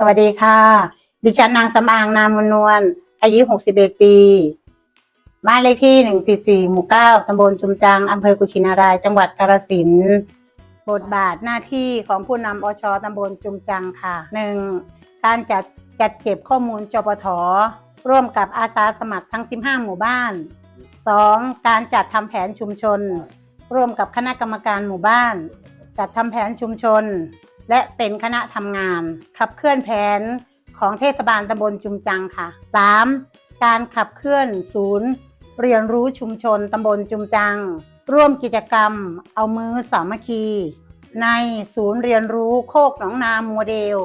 สวัสดีค่ะ ดิฉันนางสำอางนามนวล อายุ 61 ปี บ้านเลขที่ 144 หมู่ 9 ตำบลจุมจัง อำเภอกุชินาราย จังหวัดกาฬสินธุ์บทบาทหน้าที่ของผู้นำอชตำบลจุมจังค่ะ 1. การจัดจัดเก็บข้อมูลจปทร่วมกับอาสาสมัครทั้ง 15 หมู่บ้าน 2. การจัดทำแผนชุมชน ร่วมกับคณะกรรมการหมู่บ้าน จัดทำแผนชุมชน และเป็นคณะทำงาน ขับเคลื่อนแผนของเทศบาลตำบลจุมจังค่ะ 3. การขับเคลื่อนศูนย์ เรียนรู้ชุมชนตำบลจุมจัง ร่วมกิจกรรม เอามือสามัคคี ในศูนย์เรียนรู้โคกหนองนาโมเดล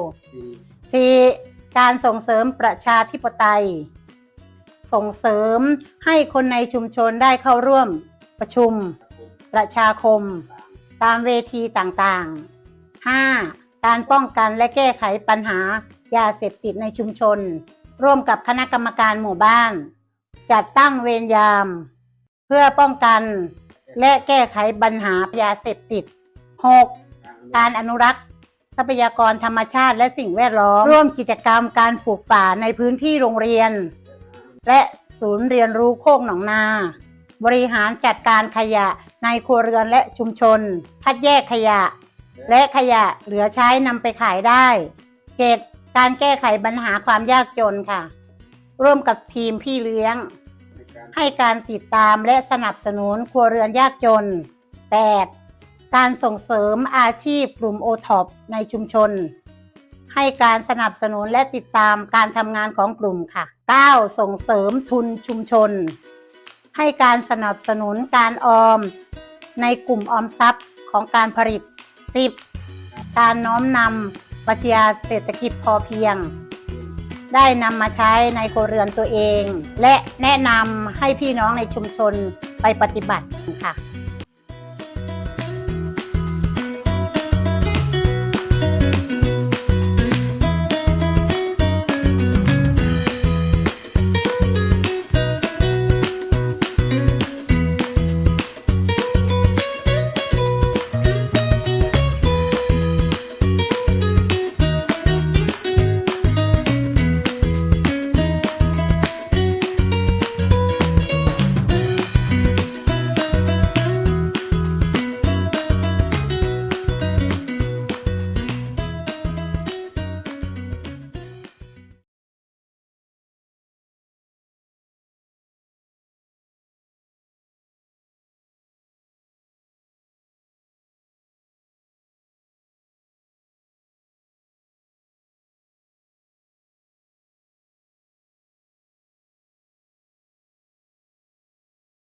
4. การส่งเสริมประชาธิปไตย ส่งเสริมให้คนในชุมชนได้เข้าร่วมประชุมประชาคม ตามเวทีต่างๆ 5. การป้องกันและแก้ไขปัญหายาเสพติดในชุมชน ร่วมกับคณะกรรมการหมู่บ้าน จัดตั้งเวรยาม เพื่อป้องกันและแก้ไขปัญหายาเสพติด 6. การอนุรักษ์ ทรัพยากรธรรมชาติและสิ่งแวดล้อม ร่วมกิจกรรมการปลูกป่าในพื้นที่โรงเรียน และศูนย์เรียนรู้โคกหนองนา บริหารจัดการขยะในครัวเรือนและชุมชน คัดแยกขยะ และขยะเหลือใช้นำไปขายได้ 7. การแก้ไขปัญหาความยากจนค่ะ ร่วมกับทีมพี่เลี้ยง ให้การติดตามและสนับสนุนครัวเรือนยากจน 8. การส่งเสริมอาชีพกลุ่มโอท็อปในชุมชน ให้การสนับสนุนและติดตามการทำงานของกลุ่มค่ะ 9. ส่งเสริมทุนชุมชน ให้การสนับสนุนการออม ในกลุ่มออมทรัพย์ของการผลิต 10. การน้อมนำปรัชญาเศรษฐกิจพอเพียง ได้นำมาใช้ในครัวเรือนตัวเอง และแนะนำให้พี่น้องในชุมชนไปปฏิบัติค่ะ